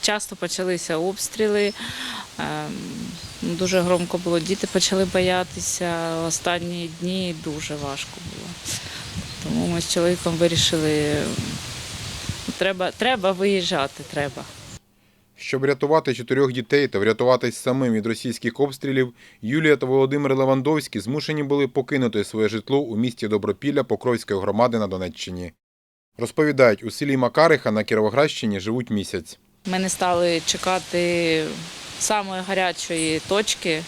Часто почалися обстріли. ем, Дуже громко було, діти почали боятися. Останні дні дуже важко було. Тому ми з чоловіком вирішили, треба, треба виїжджати, треба. Щоб рятувати чотирьох дітей та врятуватись самим від російських обстрілів, Юлія та Володимир Левандовські змушені були покинути своє житло у місті Добропілля Покровської громади на Донеччині. Розповідають, у селі Макариха на Кіровоградщині живуть місяць. Ми не стали чекати самої гарячої точки,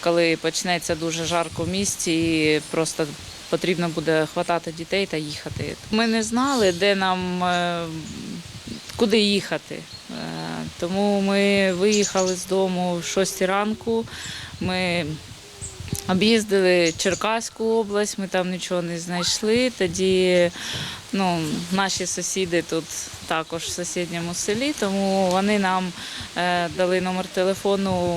коли почнеться дуже жарко в місті, і просто потрібно буде хватати дітей та їхати. Ми не знали, де нам е, куди їхати. Е, Тому ми виїхали з дому в 6 ранку. Ми об'їздили Черкаську область, ми там нічого не знайшли. Тоді ну, наші сусіди тут також в сусідньому селі, тому вони нам е, дали номер телефону.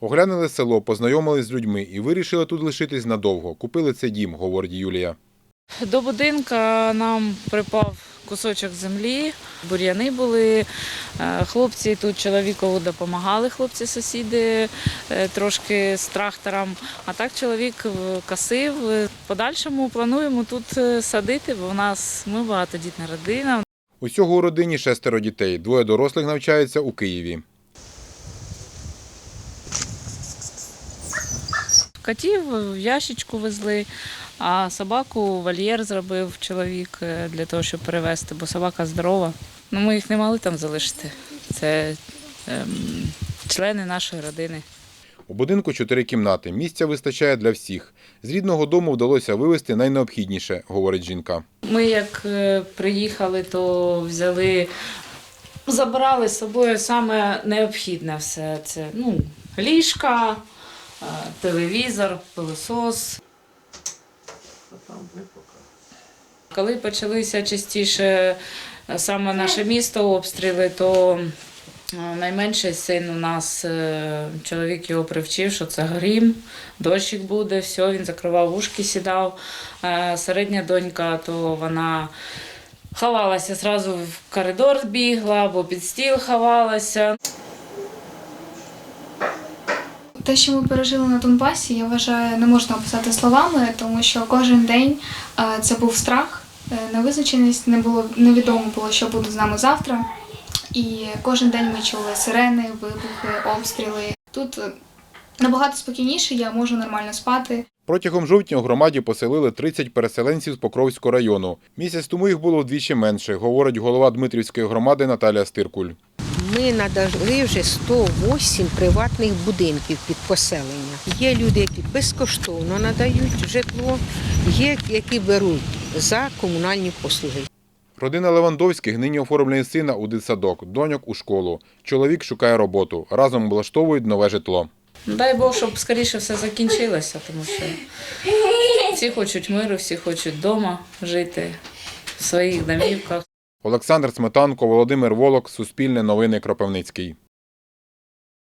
Оглянули село, познайомились з людьми і вирішили тут лишитись надовго. Купили цей дім, говорить Юлія. До будинка нам припав кусочок землі, бур'яни були. Е, Хлопці тут чоловікову допомагали, хлопці-сусіди е, трошки з трактором. А так чоловік е, косив. В подальшому плануємо тут садити, бо в нас ми багатодітна родина. Усього у родині шестеро дітей. Двоє дорослих навчаються у Києві. Котів в ящичку везли, а собаку вольєр зробив чоловік е, для того, щоб перевезти, бо собака здорова. Ну, ми їх не могли там залишити. Це ем, члени нашої родини. У будинку чотири кімнати. Місця вистачає для всіх. З рідного дому вдалося вивезти найнеобхідніше, говорить жінка. Ми як е, приїхали, то взяли, забрали з собою саме необхідне все. Це ну, ліжка, е, телевізор, пилосос. Коли почалися частіше е, саме наше місто обстріли, то е, найменший син у нас, е, чоловік його привчив, що це грім, дощик буде, все, він закривав ушки, сідав. Середня донька, то вона ховалася, зразу в коридор бігла або під стіл ховалася. Те, що ми пережили на Донбасі, я вважаю, не можна описати словами, тому що кожен день е, це був страх, е, невизначеність, не було невідомо було, що буде з нами завтра. І кожен день ми чули сирени, вибухи, обстріли. Тут е, набагато спокійніше, я можу нормально спати. Протягом жовтня у громаді поселили 30 переселенців з Покровського району. Місяць тому їх було вдвічі менше, говорить голова Дмитрівської громади Наталія Стиркуль. Ми надали вже 108 приватних будинків під поселення. Є люди, які безкоштовно надають житло, є які беруть за комунальні послуги. Родина Левандовських нині оформлює сина у дитсадок, доньок у школу. Чоловік шукає роботу. Разом облаштовують нове житло. Дай Бог, щоб скоріше все закінчилося, тому що всі хочуть миру, всі хочуть вдома жити в своїх домівках. Олександр Сметанко, Володимир Волок, Суспільне новини Кропивницький.